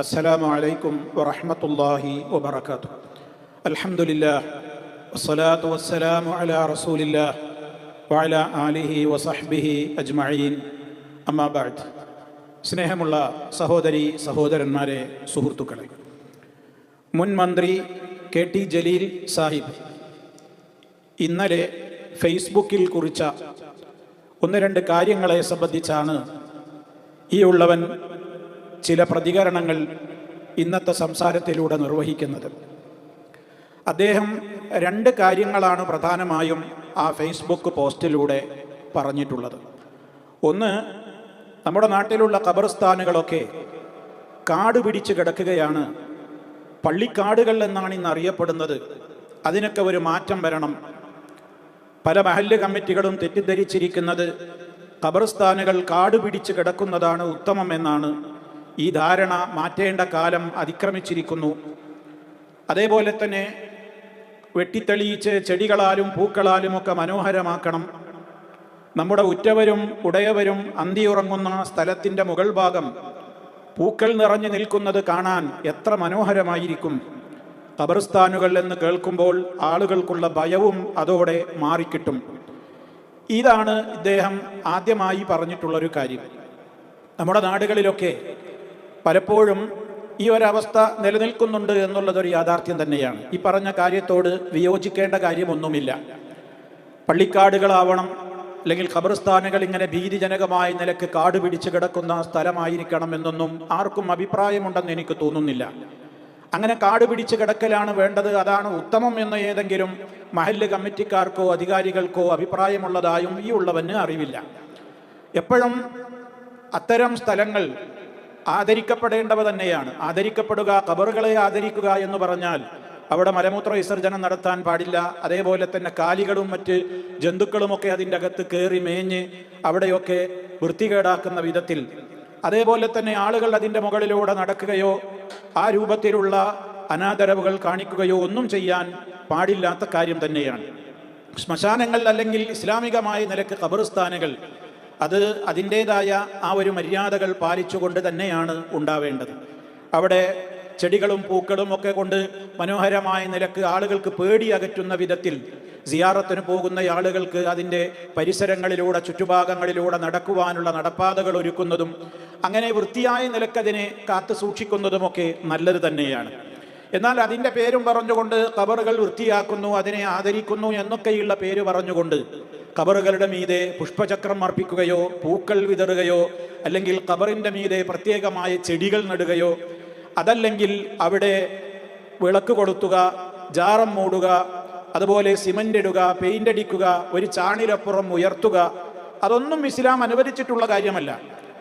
السلام عليكم ورحمة الله وبركاته الحمد لله والصلاة والسلام على رسول الله وعلى آله وصحبه أجمعين أما بعد സ്നേഹമുള്ള സഹോദരി സഹോദരന്മാരെ സുഹൃത്തുക്കളെ മുൻ മന്ത്രി കെ ടി ജലീൽ സാഹിബ് ഇന്നലെ ഫേസ്ബുക്കിൽ കുറിച്ച ഒന്ന് രണ്ട് കാര്യങ്ങളെ സംബന്ധിച്ചാണ് ഈ ഉള്ളവൻ ചില പ്രതികരണങ്ങൾ ഇന്നത്തെ സംസാരത്തിലൂടെ നിർവഹിക്കുന്നത്. അദ്ദേഹം രണ്ട് കാര്യങ്ങളാണ് പ്രധാനമായും ആ ഫേസ്ബുക്ക് പോസ്റ്റിലൂടെ പറഞ്ഞിട്ടുള്ളത്. ഒന്ന് നമ്മുടെ നാട്ടിലുള്ള ഖബർസ്ഥാനുകളൊക്കെ കാട് പിടിച്ച് കിടക്കുകയാണ്. പള്ളിക്കാടുകൾ എന്നാണ് ഇന്ന് അറിയപ്പെടുന്നത്. അതിനൊക്കെ ഒരു മാറ്റം വരണം. പല മഹല്ല് കമ്മിറ്റികളും തെറ്റിദ്ധരിച്ചിരിക്കുന്നത് ഖബർസ്ഥാനുകൾ കാട് പിടിച്ച് കിടക്കുന്നതാണ് ഉത്തമം എന്നാണ് ഈ ധാരണ മാറ്റേണ്ട കാലം അതിക്രമിച്ചിരിക്കുന്നു. അതേപോലെ തന്നെ വെട്ടിത്തെളിയിച്ച് ചെടികളാലും പൂക്കളാലും ഒക്കെ മനോഹരമാക്കണം. നമ്മുടെ ഉറ്റവരും ഉടയവരും അന്തിയുറങ്ങുന്ന സ്ഥലത്തിന്റെ മുകൾ ഭാഗം പൂക്കൾ നിറഞ്ഞു നിൽക്കുന്നത് കാണാൻ എത്ര മനോഹരമായിരിക്കും. ഖബർസ്ഥാനുകൾ എന്ന് കേൾക്കുമ്പോൾ ആളുകൾക്കുള്ള ഭയവും അതോടെ മാറിക്കിട്ടും. ഇതാണ് ഇദ്ദേഹം ആദ്യമായി പറഞ്ഞിട്ടുള്ളൊരു കാര്യം. നമ്മുടെ നാടുകളിലൊക്കെ പലപ്പോഴും ഈ ഒരവസ്ഥ നിലനിൽക്കുന്നുണ്ട് എന്നുള്ളതൊരു യാഥാർത്ഥ്യം തന്നെയാണ്. ഈ പറഞ്ഞ കാര്യത്തോട് വിയോജിക്കേണ്ട കാര്യമൊന്നുമില്ല. പള്ളിക്കാടുകളാവണം അല്ലെങ്കിൽ ഖബർസ്ഥാനുകൾ ഇങ്ങനെ ഭീതിജനകമായ നിലയ്ക്ക് കാട് പിടിച്ച് കിടക്കുന്ന സ്ഥലമായിരിക്കണം എന്നൊന്നും ആർക്കും അഭിപ്രായമുണ്ടെന്ന് എനിക്ക് തോന്നുന്നില്ല. അങ്ങനെ കാട് പിടിച്ച് കിടക്കലാണ് വേണ്ടത്. അതാണ് ഉത്തമം എന്ന് ഏതെങ്കിലും മഹല്ല് കമ്മിറ്റിക്കാർക്കോ അധികാരികൾക്കോ അഭിപ്രായമുള്ളതായും ഈ ഉള്ളവന് അറിവില്ല. എപ്പോഴും അത്തരം സ്ഥലങ്ങൾ ആദരിക്കപ്പെടേണ്ടവ തന്നെയാണ്. ആദരിക്കപ്പെടുക കബറുകളെ ആദരിക്കുക എന്ന് പറഞ്ഞാൽ അവിടെ മലമൂത്ര വിസർജനം നടത്താൻ പാടില്ല. അതേപോലെ തന്നെ കാലികളും മറ്റ് ജന്തുക്കളുമൊക്കെ അതിന്റെ അകത്ത് കയറി മേഞ്ഞ് അവിടെയൊക്കെ വൃത്തികേടാക്കുന്ന വിധത്തിൽ. അതേപോലെ തന്നെ ആളുകൾ അതിന്റെ മുകളിലൂടെ നടക്കുകയോ ആ രൂപത്തിലുള്ള അനാദരവുകൾ കാണിക്കുകയോ ഒന്നും ചെയ്യാൻ പാടില്ലാത്ത കാര്യം തന്നെയാണ്. ശ്മശാനങ്ങൾ അല്ലെങ്കിൽ ഇസ്ലാമികമായ നിലയ്ക്ക് ഖബർസ്ഥാനുകൾ അത് അതിന്റേതായ ആ ഒരു മര്യാദകൾ പാലിച്ചുകൊണ്ട് തന്നെയാണ് ഉണ്ടാവേണ്ടത്. അവിടെ ചെടികളും പൂക്കളും ഒക്കെ കൊണ്ട് മനോഹരമായ നിലയ്ക്ക് ആളുകൾക്ക് പേടി അകറ്റുന്ന വിധത്തിൽ സിയാറത്തിന് പോകുന്ന ആളുകൾക്ക് അതിന്റെ പരിസരങ്ങളിലൂടെ ചുറ്റുഭാഗങ്ങളിലൂടെ നടക്കുവാനുള്ള നടപ്പാതകൾ ഒരുക്കുന്നതും അങ്ങനെ വൃത്തിയായ നിലക്കതിനെ കാത്തു സൂക്ഷിക്കുന്നതുമൊക്കെ നല്ലത് തന്നെയാണ്. എന്നാൽ അതിന്റെ പേരും പറഞ്ഞുകൊണ്ട് കബറുകൾ വൃത്തിയാക്കുന്നു അതിനെ ആദരിക്കുന്നു എന്നൊക്കെയുള്ള പേര് പറഞ്ഞുകൊണ്ട് കബറുകളുടെ മീതെ പുഷ്പചക്രം അർപ്പിക്കുകയോ പൂക്കൾ വിതറുകയോ അല്ലെങ്കിൽ കബറിന്റെ മീതെ പ്രത്യേകമായ ചെടികൾ നടുകയോ അതല്ലെങ്കിൽ അവിടെ വിളക്ക് കൊളുത്തുക ജാറം മൂടുക അതുപോലെ സിമന്റ് ഇടുക പെയിന്റ് അടിക്കുക ഒരു ചാണിലപ്പുറം ഉയർത്തുക അതൊന്നും ഇസ്ലാം അനുവദിച്ചിട്ടുള്ള കാര്യമല്ല.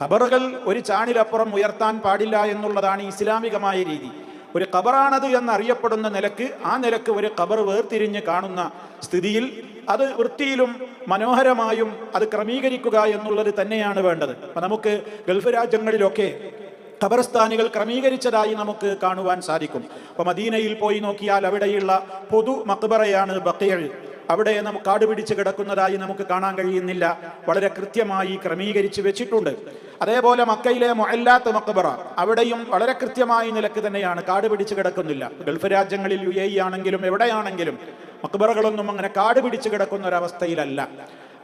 ഖബറുകൾ ഒരു ചാണിലപ്പുറം ഉയർത്താൻ പാടില്ല എന്നുള്ളതാണ് ഇസ്ലാമികമായ രീതി. ഒരു ഖബറാണത് എന്നറിയപ്പെടുന്ന നിലയ്ക്ക് ആ നിലയ്ക്ക് ഒരു ഖബർ വേർതിരിഞ്ഞ് കാണുന്ന സ്ഥിതിയിൽ അത് വൃത്തിയിലും മനോഹരമായും അത് ക്രമീകരിക്കുക എന്നുള്ളത് തന്നെയാണ് വേണ്ടത്. അപ്പം നമുക്ക് ഗൾഫ് രാജ്യങ്ങളിലൊക്കെ ഖബർസ്ഥാനികൾ ക്രമീകരിച്ചതായി നമുക്ക് കാണുവാൻ സാധിക്കും. അപ്പോൾ മദീനയിൽ പോയി നോക്കിയാൽ അവിടെയുള്ള പൊതു മക്ബറയാണ് ബക്കയൾ അവിടെ നമുക്ക് കാട് പിടിച്ച് കിടക്കുന്നതായി നമുക്ക് കാണാൻ കഴിയുന്നില്ല. വളരെ കൃത്യമായി ക്രമീകരിച്ച് വെച്ചിട്ടുണ്ട്. അതേപോലെ മക്കയിലെ മൊഹല്ലാത്ത മക്കബറ അവിടെയും വളരെ കൃത്യമായ നിലയ്ക്ക് തന്നെയാണ് കാട് പിടിച്ച് കിടക്കുന്നില്ല. ഗൾഫ് രാജ്യങ്ങളിൽ യു എ ആണെങ്കിലും എവിടെയാണെങ്കിലും മക്ബറകളൊന്നും അങ്ങനെ കാട് പിടിച്ച് കിടക്കുന്ന ഒരവസ്ഥയിലല്ല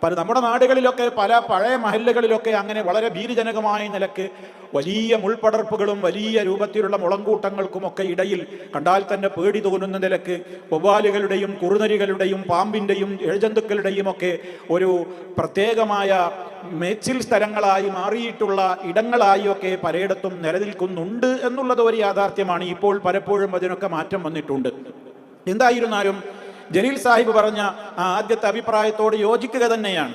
പല നമ്മുടെ നാടുകളിലൊക്കെ പല പഴയ മഹല്ലുകളിലൊക്കെ അങ്ങനെ വളരെ ഭീതിജനകമായ നിലയ്ക്ക് വലിയ മുൾപടർപ്പുകളും വലിയ രൂപത്തിലുള്ള മുളങ്കൂട്ടങ്ങൾക്കുമൊക്കെ ഇടയിൽ കണ്ടാൽ തന്നെ പേടി തോന്നുന്ന നിലയ്ക്ക് വവ്വാലുകളുടെയും കുറുനരികളുടെയും പാമ്പിന്റെയും എഴുജന്തുക്കളുടെയും ഒക്കെ ഒരു പ്രത്യേകമായ മേച്ചിൽ സ്ഥലങ്ങളായി മാറിയിട്ടുള്ള ഇടങ്ങളായി ഒക്കെ പലയിടത്തും നിലനിൽക്കുന്നുണ്ട് എന്നുള്ളത് ഒരു യാഥാർത്ഥ്യമാണ്. ഇപ്പോൾ പലപ്പോഴും അതിനൊക്കെ മാറ്റം വന്നിട്ടുണ്ട്. എന്തായിരുന്നാലും ജലീൽ സാഹിബ് പറഞ്ഞ ആ ആദ്യത്തെ അഭിപ്രായത്തോട് യോജിക്കുക തന്നെയാണ്.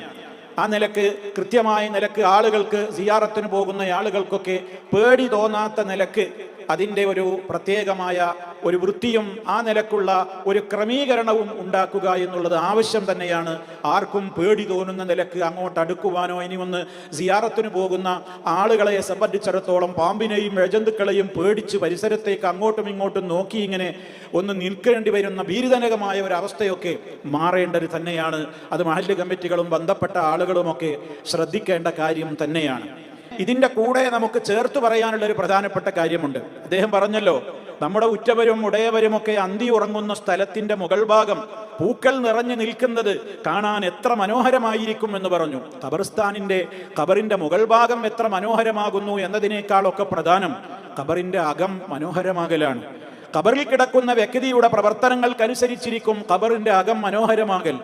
ആ നിലയ്ക്ക് കൃത്യമായ നിലയ്ക്ക് ആളുകൾക്ക് സിയാറത്തിന് പോകുന്ന ആളുകൾക്കൊക്കെ പേടി തോന്നാത്ത നിലയ്ക്ക് അതിന്റെ ഒരു പ്രത്യേകമായ ഒരു വൃത്തിയും ആ നിലക്കുള്ള ഒരു ക്രമീകരണവും ഉണ്ടാക്കുക എന്നുള്ളത് ആവശ്യം തന്നെയാണ്. ആർക്കും പേടി തോന്നുന്ന നിലയ്ക്ക് അങ്ങോട്ട് അടുക്കുവാനോ ഇനി ഒന്ന് സിയാറത്തിന് പോകുന്ന ആളുകളെ സംബന്ധിച്ചിടത്തോളം പാമ്പിനെയും എഴജന്തുക്കളെയും പേടിച്ച് പരിസരത്തേക്ക് അങ്ങോട്ടും ഇങ്ങോട്ടും നോക്കി ഇങ്ങനെ ഒന്ന് നിൽക്കേണ്ടി വരുന്ന ഭീരുതനകമായ ഒരു അവസ്ഥയൊക്കെ മാറേണ്ടത് തന്നെയാണ്. അത് മഹല്ല് കമ്മിറ്റികളും ബന്ധപ്പെട്ട ആളുകളുമൊക്കെ ശ്രദ്ധിക്കേണ്ട കാര്യം തന്നെയാണ്. ഇതിന്റെ കൂടെ നമുക്ക് ചേർത്ത് പറയാനുള്ള ഒരു പ്രധാനപ്പെട്ട കാര്യമുണ്ട്. അദ്ദേഹം പറഞ്ഞല്ലോ നമ്മുടെ ഉറ്റവരും ഉടയവരും ഒക്കെ അന്തി ഉറങ്ങുന്ന സ്ഥലത്തിന്റെ മുകൾ ഭാഗം പൂക്കൾ നിറഞ്ഞു നിൽക്കുന്നത് കാണാൻ എത്ര മനോഹരമായിരിക്കും എന്ന് പറഞ്ഞു. ഖബർസ്ഥാനിന്റെ ഖബറിന്റെ മുകൾ ഭാഗം എത്ര മനോഹരമാകുന്നു എന്നതിനേക്കാളൊക്കെ പ്രധാനം ഖബറിന്റെ അകം മനോഹരമാകലാണ്. ഖബറിൽ കിടക്കുന്ന വ്യക്തിയുടെ പ്രവർത്തനങ്ങൾക്കനുസരിച്ചിരിക്കും ഖബറിന്റെ അകം മനോഹരമാകൽ.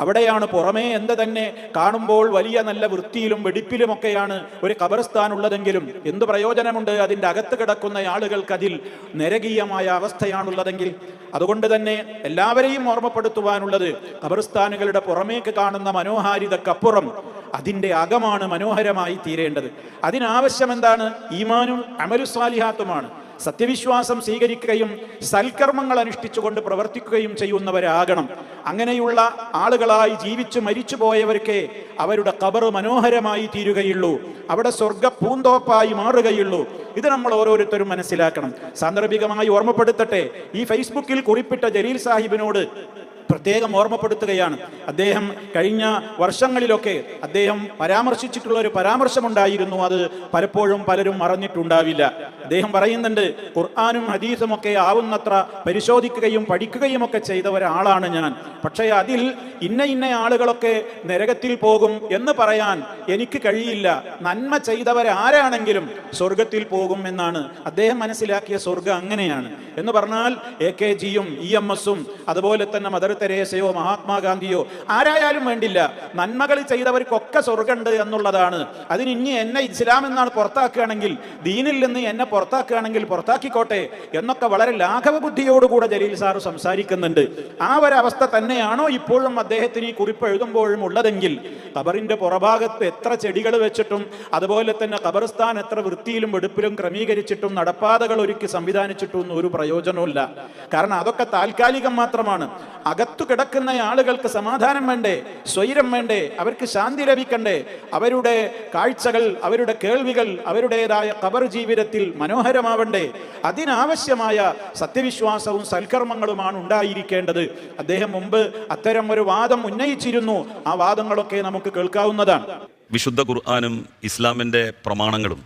അവിടെയാണ് പുറമേ എന്ത് തന്നെ കാണുമ്പോൾ വലിയ നല്ല വൃത്തിയിലും വെടിപ്പിലുമൊക്കെയാണ് ഒരു ഖബർസ്ഥാൻ ഉള്ളതെങ്കിലും എന്ത് പ്രയോജനമുണ്ട് അതിന്റെ അകത്ത് കിടക്കുന്ന ആളുകൾക്ക് അതിൽ നരകീയമായ അവസ്ഥയാണുള്ളതെങ്കിൽ? അതുകൊണ്ട് തന്നെ എല്ലാവരെയും ഓർമ്മപ്പെടുത്തുവാനുള്ളത് കബർസ്ഥാനുകളുടെ പുറമേക്ക് കാണുന്ന മനോഹാരിതക്കപ്പുറം അതിന്റെ അകമാണ് മനോഹരമായി തീരേണ്ടത്. അതിനാവശ്യം എന്താണ് ഈമാനും അമലുസ്വാലിഹാത്തുമാണ് സത്യവിശ്വാസം സ്വീകരിക്കുകയും സൽക്കർമ്മങ്ങൾ അനുഷ്ഠിച്ചുകൊണ്ട് പ്രവർത്തിക്കുകയും ചെയ്യുന്നവരാകണം. അങ്ങനെയുള്ള ആളുകളായി ജീവിച്ചു മരിച്ചു പോയവർക്ക് അവരുടെ കബറ് മനോഹരമായി തീരുകയുള്ളൂ. അവിടെ സ്വർഗ പൂന്തോപ്പായി മാറുകയുള്ളൂ. ഇത് നമ്മൾ ഓരോരുത്തരും മനസ്സിലാക്കണം. സാന്ദർഭികമായി ഓർമ്മപ്പെടുത്തട്ടെ. ഈ ഫേസ്ബുക്കിൽ കുറിപ്പിട്ട ജലീൽ സാഹിബിനോട് പ്രത്യേകം ഓർമ്മപ്പെടുത്തുകയാണ്. അദ്ദേഹം കഴിഞ്ഞ വർഷങ്ങളിലൊക്കെ അദ്ദേഹം പരാമർശിച്ചിട്ടുള്ള ഒരു പരാമർശമുണ്ടായിരുന്നു. അത് പലപ്പോഴും പലരും മറന്നിട്ടുണ്ടാവില്ല. അദ്ദേഹം പറയുന്നുണ്ട് ഖുർആാനും ഹദീസും ഒക്കെ ആവുന്നത്ര പരിശോധിക്കുകയും പഠിക്കുകയും ഒക്കെ ചെയ്ത ഒരാളാണ് ഞാൻ. പക്ഷേ അതിൽ ഇന്ന ഇന്ന ആളുകളൊക്കെ നരകത്തിൽ പോകും എന്ന് പറയാൻ എനിക്ക് കഴിയില്ല. നന്മ ചെയ്തവരാരാണെങ്കിലും സ്വർഗത്തിൽ പോകും എന്നാണ്. അദ്ദേഹം മനസ്സിലാക്കിയ സ്വർഗം അങ്ങനെയാണ്. എന്ന് പറഞ്ഞാൽ എ കെ ജിയും ഇ എം എസും അതുപോലെ തന്നെ മദർ തെരേസയോ മഹാത്മാഗാന്ധിയോ ആരായാലും വേണ്ടില്ല നന്മകൾ ചെയ്തവർക്കൊക്കെ സ്വർഗമുണ്ട് എന്നുള്ളതാണ് അതിന് ഇനി എന്നെ ഇസ്ലാം എന്നാണ് പുറത്താക്കുകയാണെങ്കിൽ ദീനിൽ നിന്ന് എന്നെ പുറത്താക്കുകയാണെങ്കിൽ പുറത്താക്കിക്കോട്ടെ എന്നൊക്കെ വളരെ ലാഘവ ബുദ്ധിയോടുകൂടെ ജലീൽ സാറ് സംസാരിക്കുന്നുണ്ട് ആ ഒരവസ്ഥ തന്നെയാണോ ഇപ്പോഴും അദ്ദേഹത്തിന് ഈ കുറിപ്പ് എഴുതുമ്പോഴും ഉള്ളതെങ്കിൽ ഖബറിന്റെ പുറഭാഗത്ത് എത്ര ചെടികൾ വെച്ചിട്ടും അതുപോലെ തന്നെ ഖബർസ്ഥാൻ എത്ര വൃത്തിയിലും വെടുപ്പിലും ക്രമീകരിച്ചിട്ടും നടപ്പാതകൾ ഒരുക്കി സംവിധാനിച്ചിട്ടും ഒന്നും ഒരു പ്രയോജനവും കാരണം അതൊക്കെ താൽക്കാലികം മാത്രമാണ് അകത്തു കിടക്കുന്ന ആളുകൾക്ക് സമാധാനം വേണ്ടേ? സ്വൈരം വേണ്ടേ? അവർക്ക് ശാന്തി ലഭിക്കണ്ടേ? അവരുടെ കാഴ്ചകൾ അവരുടെ കേൾവികൾ അവരുടേതായ കബർ ജീവിതത്തിൽ മനോഹരമാവണ്ടേ? അതിനാവശ്യമായ സത്യവിശ്വാസവും സൽക്കർമ്മങ്ങളുമാണ് ഉണ്ടായിരിക്കേണ്ടത്. അദ്ദേഹം മുമ്പ് അത്തരം ഒരു വാദം ഉന്നയിച്ചിരുന്നു. ആ വാദങ്ങളൊക്കെ നമുക്ക് കേൾക്കാവുന്നതാണ്. വിശുദ്ധ ഖുർആാനും ഇസ്ലാമിന്റെ പ്രമാണങ്ങളും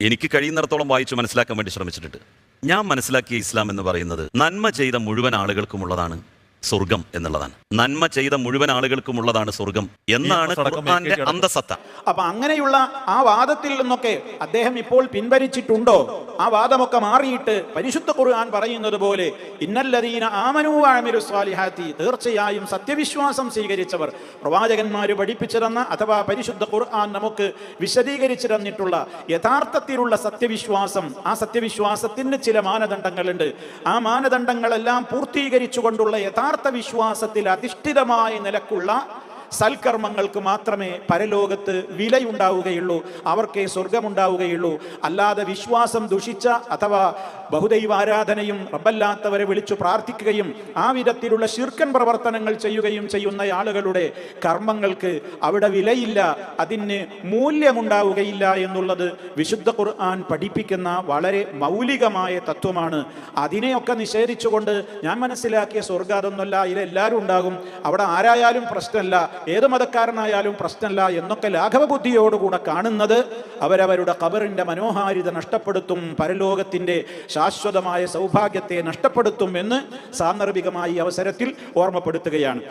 എനിക്ക് കഴിയുന്നിടത്തോളം വായിച്ചു മനസ്സിലാക്കാൻ വേണ്ടി ശ്രമിച്ചിട്ടുണ്ട്. ഞാൻ മനസ്സിലാക്കിയ ഇസ്ലാം എന്ന് പറയുന്നത് നന്മ ചെയ്ത മുഴുവൻ ആളുകൾക്കുമുള്ളതാണ്. സ്വർഗം എന്നുള്ളതാണ്. നന്മ ചെയ്ത മുഴുവൻ ആളുകൾക്കും ഉള്ളതാണ് സ്വർഗം എന്നാണ് ഖുർആന്റെ അന്തസത്ത. അപ്പൊ അങ്ങനെയുള്ള ആ വാദത്തിൽ നിന്നൊക്കെ അദ്ദേഹം ഇപ്പോൾ പിൻവലിച്ചിട്ടുണ്ടോ? ആ വാദമൊക്കെ മാറിയിട്ട് പരിശുദ്ധ ഖുർആൻ പറയുന്നത് പോലെ ഇന്നല്ലതീന ആമനൂ വഅമിലു സ്വാലിഹാത്തി. തീർച്ചയായും സത്യവിശ്വാസം സ്വീകരിച്ചവർ പ്രവാചകന്മാർ പഠിപ്പിച്ചു തന്ന അഥവാ പരിശുദ്ധ ഖുർആൻ നമുക്ക് വിശദീകരിച്ചു തന്നിട്ടുള്ള യഥാർത്ഥത്തിലുള്ള സത്യവിശ്വാസം ആ സത്യവിശ്വാസത്തിന് ചില മാനദണ്ഡങ്ങളുണ്ട്. ആ മാനദണ്ഡങ്ങളെല്ലാം പൂർത്തീകരിച്ചുകൊണ്ടുള്ള യഥാർത്ഥ വിശ്വാസത്തിൽ അധിഷ്ഠിതമായ നിലക്കുള്ള സൽക്കർമ്മങ്ങൾക്ക് മാത്രമേ പരലോകത്ത് വിലയുണ്ടാവുകയുള്ളൂ. അവർക്കേ സ്വർഗമുണ്ടാവുകയുള്ളൂ അല്ലാതെ വിശ്വാസം ദുഷിച്ച അഥവാ ബഹുദൈവാരാധനയും റബ്ബല്ലാത്തവരെ വിളിച്ചു പ്രാർത്ഥിക്കുകയും ആ വിധത്തിലുള്ള ശിർക്കൻ പ്രവർത്തനങ്ങൾ ചെയ്യുകയും ചെയ്യുന്ന ആളുകളുടെ കർമ്മങ്ങൾക്ക് അവിടെ വിലയില്ല അതിന് മൂല്യമുണ്ടാവുകയില്ല എന്നുള്ളത് വിശുദ്ധ ഖുർആൻ പഠിപ്പിക്കുന്ന വളരെ മൗലികമായ തത്വമാണ്. അതിനെയൊക്കെ നിഷേധിച്ചുകൊണ്ട് ഞാൻ മനസ്സിലാക്കിയ സ്വർഗ അതൊന്നുമല്ല ഇതിലെല്ലാവരും ഉണ്ടാകും. അവിടെ ആരായാലും പ്രശ്നമല്ല ഏത് മതക്കാരനായാലും പ്രശ്നമല്ല എന്നൊക്കെ ലാഘവ ബുദ്ധിയോടുകൂടെ കാണുന്നത് അവരവരുടെ ഖബറിന്റെ മനോഹാരിത നഷ്ടപ്പെടുത്തും പരലോകത്തിന്റെ ശാശ്വതമായ സൗഭാഗ്യത്തെ നഷ്ടപ്പെടുത്തും എന്ന് സാന്ദർഭികമായി അവസരത്തിൽ ഓർമ്മപ്പെടുത്തുകയാണ്.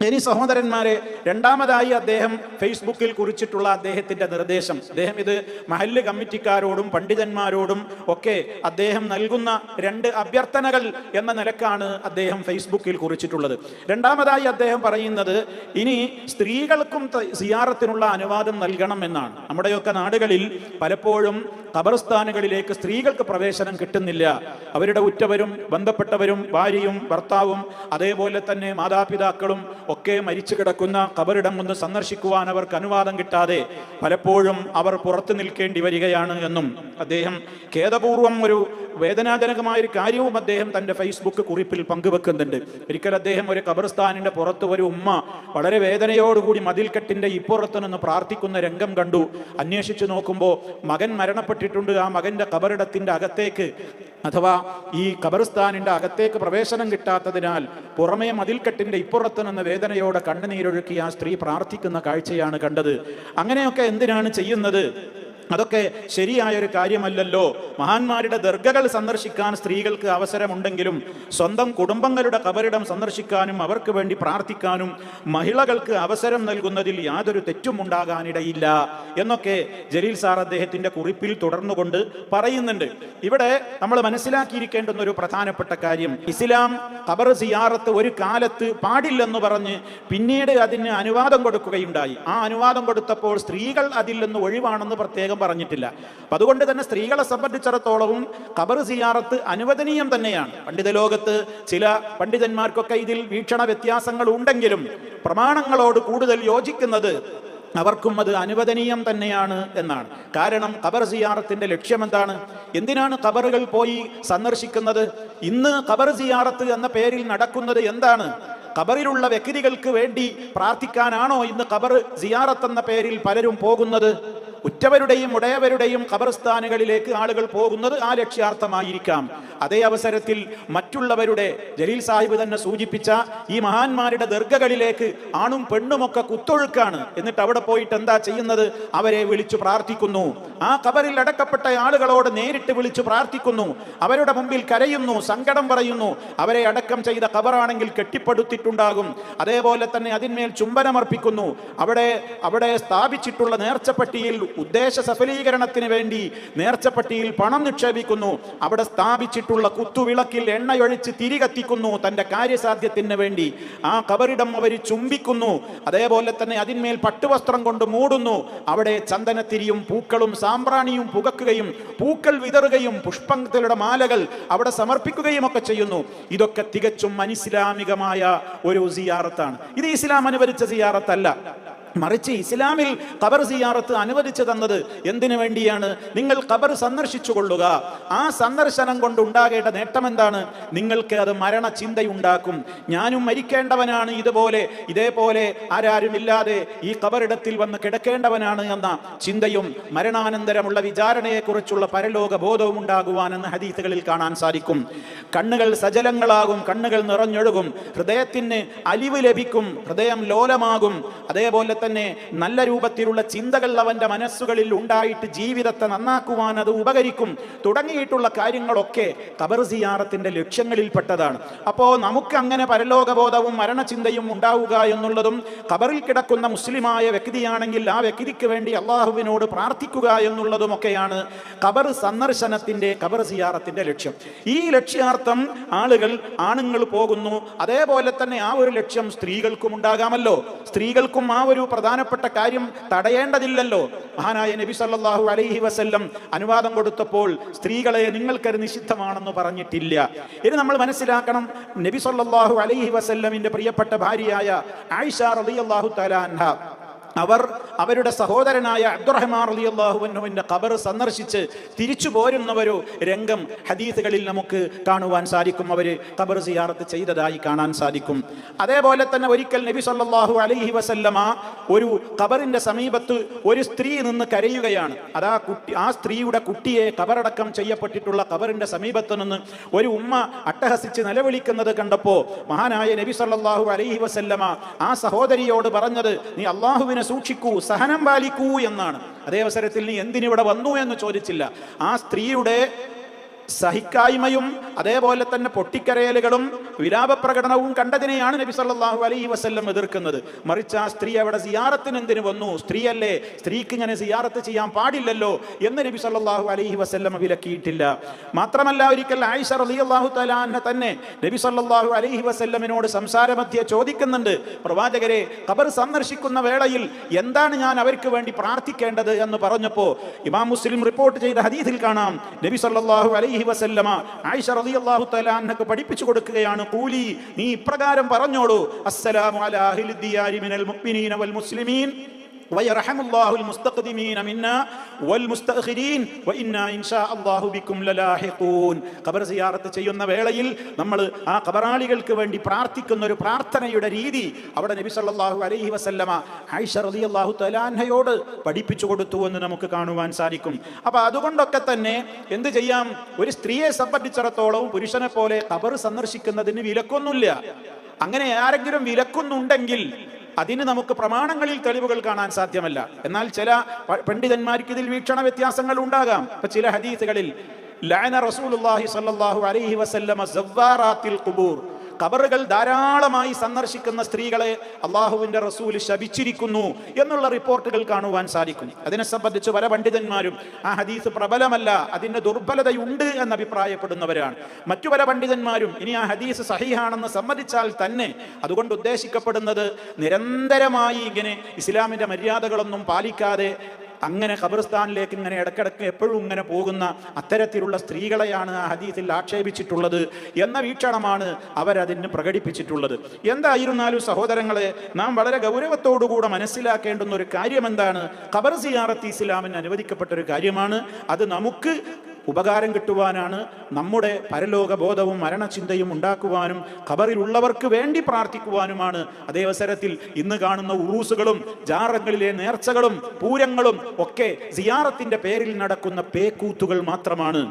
ഇനി സഹോദരന്മാരെ രണ്ടാമതായി അദ്ദേഹം ഫേസ്ബുക്കിൽ കുറിച്ചിട്ടുള്ള അദ്ദേഹത്തിന്റെ നിർദ്ദേശം. അദ്ദേഹം ഇത് മഹല്ല് കമ്മിറ്റിക്കാരോടും പണ്ഡിതന്മാരോടും ഒക്കെ അദ്ദേഹം നൽകുന്ന രണ്ട് അഭ്യർത്ഥനകൾ എന്ന നിലക്കാണ് അദ്ദേഹം ഫേസ്ബുക്കിൽ കുറിച്ചിട്ടുള്ളത്. രണ്ടാമതായി അദ്ദേഹം പറയുന്നത് ഇനി സ്ത്രീകൾക്കും സിയാറത്തിനുള്ള അനുവാദം നൽകണം എന്നാണ്. നമ്മുടെയൊക്കെ നാടുകളിൽ പലപ്പോഴും ഖബർസ്ഥാനുകളിലേക്ക് സ്ത്രീകൾക്ക് പ്രവേശനം കിട്ടുന്നില്ല. അവരുടെ ഉറ്റവരും ബന്ധപ്പെട്ടവരും ഭാര്യയും ഭർത്താവും അതേപോലെ തന്നെ മാതാപിതാക്കളും ഒക്കെ മരിച്ചു കിടക്കുന്ന കബറിടം ഒന്ന് സന്ദർശിക്കുവാൻ അവർക്ക് അനുവാദം കിട്ടാതെ പലപ്പോഴും അവർ പുറത്തു നിൽക്കേണ്ടി വരികയാണ് എന്നും അദ്ദേഹം ഖേദപൂർവം ഒരു വേദനാജനകമായ ഒരു കാര്യവും അദ്ദേഹം തന്റെ ഫേസ്ബുക്ക് കുറിപ്പിൽ പങ്കുവെക്കുന്നുണ്ട്. ഒരിക്കൽ അദ്ദേഹം ഒരു കബർസ്ഥാനിന്റെ പുറത്ത് ഒരു ഉമ്മ വളരെ വേദനയോടുകൂടി മതിൽക്കെട്ടിന്റെ ഇപ്പുറത്ത് നിന്ന് പ്രാർത്ഥിക്കുന്ന രംഗം കണ്ടു. അന്വേഷിച്ചു നോക്കുമ്പോൾ മകൻ മരണപ്പെട്ടിട്ടുണ്ട്. ആ മകന്റെ ഖബറിടത്തിന്റെ അകത്തേക്ക് അഥവാ ഈ കബർസ്ഥാനിന്റെ അകത്തേക്ക് പ്രവേശനം കിട്ടാത്തതിനാൽ പുറമേ മതിൽക്കെട്ടിന്റെ ഇപ്പുറത്ത് നിന്ന് വേദനയോടെ കണ്ണുനീരൊഴുക്കി ആ സ്ത്രീ പ്രാർത്ഥിക്കുന്ന കാഴ്ചയാണ് കണ്ടത്. അങ്ങനെയൊക്കെ എന്തിനാണ് ചെയ്യുന്നത്? അതൊക്കെ ശരിയായ ഒരു കാര്യമല്ലല്ലോ. മഹാന്മാരുടെ ദർഗകൾ സന്ദർശിക്കാൻ സ്ത്രീകൾക്ക് അവസരമുണ്ടെങ്കിലും സ്വന്തം കുടുംബങ്ങളുടെ കബറിടം സന്ദർശിക്കാനും അവർക്ക് വേണ്ടി പ്രാർത്ഥിക്കാനും മഹിളകൾക്ക് അവസരം നൽകുന്നതിൽ യാതൊരു തെറ്റും ഉണ്ടാകാനിടയില്ല എന്നൊക്കെ ജലീൽ സാർ അദ്ദേഹത്തിന്റെ കുറിപ്പിൽ തുടർന്നുകൊണ്ട് പറയുന്നുണ്ട്. ഇവിടെ നമ്മൾ മനസ്സിലാക്കിയിരിക്കേണ്ടുന്ന ഒരു പ്രധാനപ്പെട്ട കാര്യം ഇസ്ലാം കബർ സിയാറത്ത് ഒരു കാലത്ത് പാടില്ലെന്ന് പറഞ്ഞ് പിന്നീട് അതിന് അനുവാദം കൊടുക്കുകയുണ്ടായി. ആ അനുവാദം കൊടുത്തപ്പോൾ സ്ത്രീകൾ അതിൽ നിന്ന് ഒഴിവാണെന്ന് പ്രത്യേകം പറഞ്ഞിട്ടില്ല. അപ്പൊ അതുകൊണ്ട് തന്നെ സ്ത്രീകളെ സംബന്ധിച്ചിടത്തോളവും ഖബർ സിയാറത്ത് അനുവദനീയം തന്നെയാണ്. പണ്ഡിത ലോകത്ത് ചില പണ്ഡിതന്മാർക്കൊക്കെ ഇതിൽ വീക്ഷണ വ്യത്യാസങ്ങൾ ഉണ്ടെങ്കിലും പ്രമാണങ്ങളോട് കൂടുതൽ യോജിക്കുന്നത് അവർക്കും അത് അനുവദനീയം തന്നെയാണ് എന്നാണ്. കാരണം ഖബർ സിയാറത്തിന്റെ ലക്ഷ്യം എന്താണ് എന്തിനാണ് ഖബറുകൾ പോയി സന്ദർശിക്കുന്നത്? ഇന്ന് ഖബർ സിയാറത്ത് എന്ന പേരിൽ നടക്കുന്നത് എന്താണ്? ഖബറിലുള്ള വ്യക്തികൾക്ക് വേണ്ടി പ്രാർത്ഥിക്കാനാണോ ഇന്ന് ഖബർ സിയാറത്ത് എന്ന പേരിൽ പലരും പോകുന്നത്? ഉറ്റവരുടെയും ഉടയവരുടെയും ഖബർസ്ഥാനുകളിലേക്ക് ആളുകൾ പോകുന്നത് ആ ലക്ഷ്യാർത്ഥമായിരിക്കാം. അതേ അവസരത്തിൽ മറ്റുള്ളവരുടെ ജലീൽ സാഹിബ് തന്നെ സൂചിപ്പിച്ച ഈ മഹാന്മാരുടെ ദർഗകളിലേക്ക് ആണും പെണ്ണുമൊക്കെ കുത്തൊഴുക്കാണ്. എന്നിട്ട് അവിടെ പോയിട്ട് എന്താ ചെയ്യുന്നത്? അവരെ വിളിച്ചു പ്രാർത്ഥിക്കുന്നു. ആ ഖബറിൽ അടക്കപ്പെട്ട ആളുകളോട് നേരിട്ട് വിളിച്ചു പ്രാർത്ഥിക്കുന്നു. അവരുടെ മുമ്പിൽ കരയുന്നു സങ്കടം പറയുന്നു. അവരെ അടക്കം ചെയ്ത ഖബറാണെങ്കിൽ കെട്ടിപ്പടുത്തിട്ടുണ്ടാകും. അതേപോലെ തന്നെ അതിന്മേൽ ചുംബനമർപ്പിക്കുന്നു അവിടെ അവിടെ സ്ഥാപിച്ചിട്ടുള്ള നേർച്ചപ്പെട്ടിയിൽ ഉദ്ദേശ സഫലീകരണത്തിന് വേണ്ടി നേർച്ചപ്പട്ടിയിൽ പണം നിക്ഷേപിക്കുന്നു. അവിടെ സ്ഥാപിച്ചിട്ടുള്ള കുത്തുവിളക്കിൽ എണ്ണയൊഴിച്ച് തിരികത്തിക്കുന്നു തന്റെ കാര്യസാധ്യത്തിന് വേണ്ടി. ആ കബറിടം അവർ ചുംബിക്കുന്നു. അതേപോലെ തന്നെ അതിന്മേൽ പട്ടുവസ്ത്രം കൊണ്ട് മൂടുന്നു. അവിടെ ചന്ദനത്തിരിയും പൂക്കളും സാമ്പ്രാണിയും പുകക്കുകയും പൂക്കൾ വിതറുകയും പുഷ്പങ്ങളുടെ മാലകൾ അവിടെ സമർപ്പിക്കുകയും ഒക്കെ ചെയ്യുന്നു. ഇതൊക്കെ തികച്ചും അനിസ്ലാമികമായ ഒരു സിയാറത്താണ്. ഇത് ഇസ്ലാം അനുവദിച്ച സിയാറത്തല്ല. മറിച്ച് ഇസ്ലാമിൽ ഖബർ സിയാറത്ത് അനുവദിച്ചു തന്നത് എന്തിനു വേണ്ടിയാണ്? നിങ്ങൾ ഖബർ സന്ദർശിച്ചു കൊള്ളുക. ആ സന്ദർശനം കൊണ്ട് ഉണ്ടാകേണ്ട നേട്ടം എന്താണ്? നിങ്ങൾക്ക് അത് മരണ ചിന്തയുണ്ടാക്കും. ഞാനും മരിക്കേണ്ടവനാണ് ഇതുപോലെ. ഇതേപോലെ ആരാരുമില്ലാതെ ഈ ഖബറിടത്തിൽ വന്ന് കിടക്കേണ്ടവനാണ് എന്ന ചിന്തയും മരണാനന്തരമുള്ള വിചാരണയെക്കുറിച്ചുള്ള പരലോക ബോധവും ഉണ്ടാകുവാനെന്ന് ഹദീസുകളിൽ കാണാൻ സാധിക്കും. കണ്ണുകൾ സജലങ്ങളാകും കണ്ണുകൾ നിറഞ്ഞൊഴുകും. ഹൃദയത്തിന് അലിവ് ലഭിക്കും. ഹൃദയം ലോലമാകും. അതേപോലെ തന്നെ നല്ല രൂപത്തിലുള്ള ചിന്തകൾ അവന്റെ മനസ്സുകളിൽ ഉണ്ടായിട്ട് ജീവിതത്തെ നന്നാക്കുവാൻ അത് ഉപകരിക്കും. തുടങ്ങിയിട്ടുള്ള കാര്യങ്ങളൊക്കെ ഖബർ സിയാറത്തിന്റെ ലക്ഷ്യങ്ങളിൽപ്പെട്ടതാണ്. അപ്പോൾ നമുക്ക് അങ്ങനെ പരലോകബോധവും മരണചിന്തയും ഉണ്ടാവുക എന്നുള്ളതും ഖബറിൽ കിടക്കുന്ന മുസ്ലിമായ വ്യക്തിയാണെങ്കിൽ ആ വ്യക്തിക്ക് വേണ്ടി അള്ളാഹുവിനോട് പ്രാർത്ഥിക്കുക എന്നുള്ളതുമൊക്കെയാണ് കബർ സന്ദർശനത്തിന്റെ കബർ സിയാറത്തിന്റെ ലക്ഷ്യം. ഈ ലക്ഷ്യാർത്ഥം ആളുകൾ ആണുങ്ങൾ പോകുന്നു. അതേപോലെ തന്നെ ആ ഒരു ലക്ഷ്യം സ്ത്രീകൾക്കും ഉണ്ടാകാമല്ലോ. സ്ത്രീകൾക്കും ആ ഒരു പ്രധാനപ്പെട്ട കാര്യം തടയേണ്ടതില്ലല്ലോ. മഹാനായ നബി സല്ലാഹു അലൈഹി വസ്ല്ലം അനുവാദം കൊടുത്തപ്പോൾ സ്ത്രീകളെ നിങ്ങൾക്കത് നിഷിദ്ധമാണെന്ന് പറഞ്ഞിട്ടില്ല. ഇനി നമ്മൾ മനസ്സിലാക്കണം നബി സല്ലാഹു അലൈഹി വസല്ലമിന്റെ പ്രിയപ്പെട്ട ഭാര്യയായ ആയിഷ റളിയല്ലാഹു അൻഹ അവർ അവരുടെ സഹോദരനായ അബ്ദുറഹ്മാൻ അലി റളിയല്ലാഹുവിന്റെ ഖബർ സന്ദർശിച്ച് തിരിച്ചു പോരുന്ന ഒരു രംഗം ഹദീസുകളിൽ നമുക്ക് കാണുവാൻ സാധിക്കും. അവർ ഖബർ സിയാറത്ത് ചെയ്തതായി കാണാൻ സാധിക്കും. അതേപോലെ തന്നെ ഒരിക്കൽ നബി സല്ലാഹു അലൈഹി വസല്ലമ ഒരു ഖബറിന്റെ സമീപത്ത് ഒരു സ്ത്രീ നിന്ന് കരയുകയാണ്. അതാ കുട്ടി ആ സ്ത്രീയുടെ കുട്ടിയെ ഖബറടക്കം ചെയ്യപ്പെട്ടിട്ടുള്ള ഖബറിന്റെ സമീപത്ത് നിന്ന് ഒരു ഉമ്മ അട്ടഹസിച്ച് നിലവിളിക്കുന്നത് കണ്ടപ്പോൾ മഹാനായ നബി സല്ലാഹു അലൈഹി വസല്ലമ ആ സഹോദരിയോട് പറഞ്ഞത് നീ അള്ളാഹുവിനെ സൂക്ഷിക്കൂ സഹനം പാലിക്കൂ എന്നാണ്. അതേ അവസരത്തിൽ നീ എന്തിനിവിടെ വന്നു എന്ന് ചോദിച്ചില്ല. ആ സ്ത്രീയുടെ സഹിക്കായ്മയും അതേപോലെ തന്നെ പൊട്ടിക്കരയലുകളും വിലാപപ്രകടനവും കണ്ടതിനെയാണ് നബി സല്ലാഹു അലൈഹി വസ്ല്ലം എതിർക്കുന്നത്. മറിച്ച് ആ സ്ത്രീ അവിടെ സിയാറത്തിന് എന്തിനു വന്നു? സ്ത്രീയല്ലേ സ്ത്രീക്ക് ഇങ്ങനെ സിയാറത്ത് ചെയ്യാൻ പാടില്ലല്ലോ എന്ന് നബി സല്ലാഹു അലൈഹി വസ്ല്ലം വിലക്കിയിട്ടില്ല. മാത്രമല്ല ഒരിക്കൽ ആയിഷ റളിയല്ലാഹു തആല അൻഹ തന്നെ നബി സല്ലാഹു അലൈഹി വസ്ല്ലമിനോട് സംസാരമധ്യ ചോദിക്കുന്നുണ്ട് പ്രവാചകരെ ഖബർ സന്ദർശിക്കുന്ന വേളയിൽ എന്താണ് ഞാൻ അവർക്ക് വേണ്ടി പ്രാർത്ഥിക്കേണ്ടത് എന്ന് പറഞ്ഞപ്പോൾ ഇമാം മുസ്ലിം റിപ്പോർട്ട് ചെയ്ത ഹദീസിൽ കാണാം നബി സല്ലാഹു അലൈഹി വസല്ലമ ആയിഷ റളിയല്ലാഹു തആല അൻഹക്ക് പഠിപ്പിച്ചു കൊടുക്കുകയാണ് കൂലി നീ ഇപ്രകാരം പറഞ്ഞോളൂ. അസ്സലാമു അലാഹിൽ ദിയാരി മിനൽ മുഅ്മിനീന വൽ മുസ്ലിമീൻ. ويرحم الله المستقدمين منا والمستأخرين وإنا إن شاء الله بكم للاحقون ഖബർ സിയാറത്ത് ചെയ്യുന്ന വേളയിൽ നമ്മൾ ആ ഖബറാളികൾക്ക് വേണ്ടി പ്രാർത്ഥിക്കുന്ന ഒരു പ്രാർത്ഥനയുടെ രീതി അവിടെ നബി സല്ലല്ലാഹു അലൈഹി വസല്ലമ ആയിഷ റളിയല്ലാഹു തആലാൻഹയോട് പഠിപ്പിച്ചു കൊടുത്തു എന്ന് നമുക്ക് കാണുവാൻ സാധിക്കും അപ്പൊ അതുകൊണ്ടൊക്കെ തന്നെ എന്ത് ചെയ്യാം ഒരു സ്ത്രീയെ സംബന്ധിച്ചിടത്തോളം പുരുഷനെ പോലെ ഖബർ സന്ദർശിക്കുന്നതിന് വിലക്കൊന്നുമില്ല അങ്ങനെ ആരെങ്കിലും വിലക്കുന്നുണ്ടെങ്കിൽ അതിന് നമുക്ക് പ്രമാണങ്ങളിൽ തെളിവുകൾ കാണാൻ സാധ്യമല്ല. എന്നാൽ ചില പണ്ഡിതന്മാർക്ക് ഇതിൽ വീക്ഷണ വ്യത്യാസങ്ങൾ ഉണ്ടാകാം. ഇപ്പൊ ചില ഹദീസുകളിൽ ലഅന റസൂലുള്ളാഹി സ്വല്ലല്ലാഹു അലൈഹി വസല്ലമ ഖുബൂർ. കബറുകൾ ധാരാളമായി സന്ദർശിക്കുന്ന സ്ത്രീകളെ അള്ളാഹുവിന്റെ റസൂൽ ശപിച്ചിരിക്കുന്നു എന്നുള്ള റിപ്പോർട്ടുകൾ കാണുവാൻ സാധിക്കും. അതിനെ സംബന്ധിച്ച് പല പണ്ഡിതന്മാരും ആ ഹദീസ് പ്രബലമല്ല അതിന്റെ ദുർബലതയുണ്ട് എന്ന് അഭിപ്രായപ്പെടുന്നവരാണ് മറ്റു പല പണ്ഡിതന്മാരും ഇനി ആ ഹദീസ് സഹിഹാണെന്ന് സമ്മതിച്ചാൽ തന്നെ അതുകൊണ്ട് ഉദ്ദേശിക്കപ്പെടുന്നത് നിരന്തരമായി ഇങ്ങനെ ഇസ്ലാമിന്റെ മര്യാദകളൊന്നും പാലിക്കാതെ അങ്ങനെ ഖബർസ്ഥാനിലേക്ക് ഇങ്ങനെ ഇടക്കിടക്ക് എപ്പോഴും ഇങ്ങനെ പോകുന്ന അത്തരത്തിലുള്ള സ്ത്രീകളെയാണ് ആ ഹദീസിൽ ആക്ഷേപിച്ചിട്ടുള്ളത് എന്ന വീക്ഷണമാണ് അവരതിന് പ്രകടിപ്പിച്ചിട്ടുള്ളത്. എന്തായിരുന്നാലും സഹോദരങ്ങളെ നാം വളരെ ഗൗരവത്തോടുകൂടെ മനസ്സിലാക്കേണ്ടുന്ന ഒരു കാര്യം എന്താണ് ഖബർ സിയാറത്ത് ഇസ്ലാമിന് അനുവദിക്കപ്പെട്ട ഒരു കാര്യമാണ്. അത് നമുക്ക് ഉപകാരം കിട്ടുവാനാണ് നമ്മുടെ പരലോക ബോധവും മരണചിന്തയും ഉണ്ടാക്കുവാനും ഖബറിലുള്ളവർക്ക് വേണ്ടി പ്രാർത്ഥിക്കുവാനുമാണ്. അതേ അവസരത്തിൽ ഇന്ന് കാണുന്ന ഉറൂസുകളും ജാറങ്ങളിലെ നേർച്ചകളും പൂരങ്ങളും ഒക്കെ സിയാറത്തിന്റെ പേരിൽ നടക്കുന്ന പേക്കൂത്തുകൾ മാത്രമാണ്.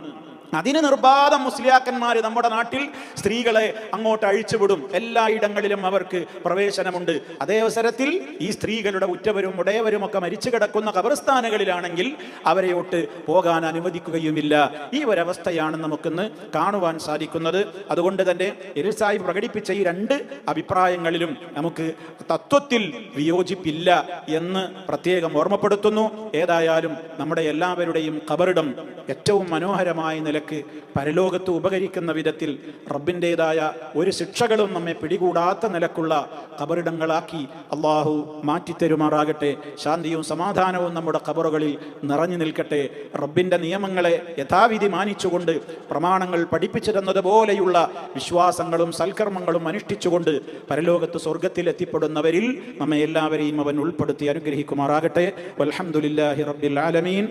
അതിന് നിർബാധം മുസ്ലിയാക്കന്മാർ നമ്മുടെ നാട്ടിൽ സ്ത്രീകളെ അങ്ങോട്ട് അഴിച്ചുവിടും. എല്ലായിടങ്ങളിലും അവർക്ക് പ്രവേശനമുണ്ട്. അതേ അവസരത്തിൽ ഈ സ്ത്രീകളുടെ ഉറ്റവരും ഉടയവരും ഒക്കെ മരിച്ചു കിടക്കുന്ന കബർസ്ഥാനങ്ങളിലാണെങ്കിൽ അവരെയോട്ട് പോകാൻ അനുവദിക്കുകയുമില്ല. ഈ ഒരവസ്ഥയാണ് നമുക്കിന്ന് കാണുവാൻ സാധിക്കുന്നത്. അതുകൊണ്ട് തന്നെ എരിൽ പ്രകടിപ്പിച്ച ഈ രണ്ട് അഭിപ്രായങ്ങളിലും നമുക്ക് തത്വത്തിൽ വിയോജിപ്പില്ല എന്ന് പ്രത്യേകം ഓർമ്മപ്പെടുത്തുന്നു. ഏതായാലും നമ്മുടെ എല്ലാവരുടെയും കബറിടം ഏറ്റവും മനോഹരമായ നിലയ്ക്ക് പരലോകത്ത് ഉപകരിക്കുന്ന വിധത്തിൽ റബ്ബിന്റെതായ ഒരു ശിക്ഷകളും നമ്മെ പിടികൂടാത്ത നിലക്കുള്ള കബറിടങ്ങളാക്കി അള്ളാഹു മാറ്റിത്തരുമാറാകട്ടെ. ശാന്തിയും സമാധാനവും നമ്മുടെ കബറുകളിൽ നിറഞ്ഞു നിൽക്കട്ടെ. റബ്ബിന്റെ നിയമങ്ങളെ യഥാവിധി മാനിച്ചുകൊണ്ട് പ്രമാണങ്ങൾ പഠിപ്പിച്ചു തന്നതുപോലെയുള്ള വിശ്വാസങ്ങളും സൽക്കർമ്മങ്ങളും അനുഷ്ഠിച്ചുകൊണ്ട് പരലോകത്ത് സ്വർഗത്തിൽ എത്തിപ്പെടുന്നവരിൽ നമ്മെ എല്ലാവരെയും അവൻ ഉൾപ്പെടുത്തി അനുഗ്രഹിക്കുമാറാകട്ടെ. വൽഹംദുലില്ലാഹി റബ്ബിൽ ആലമീൻ.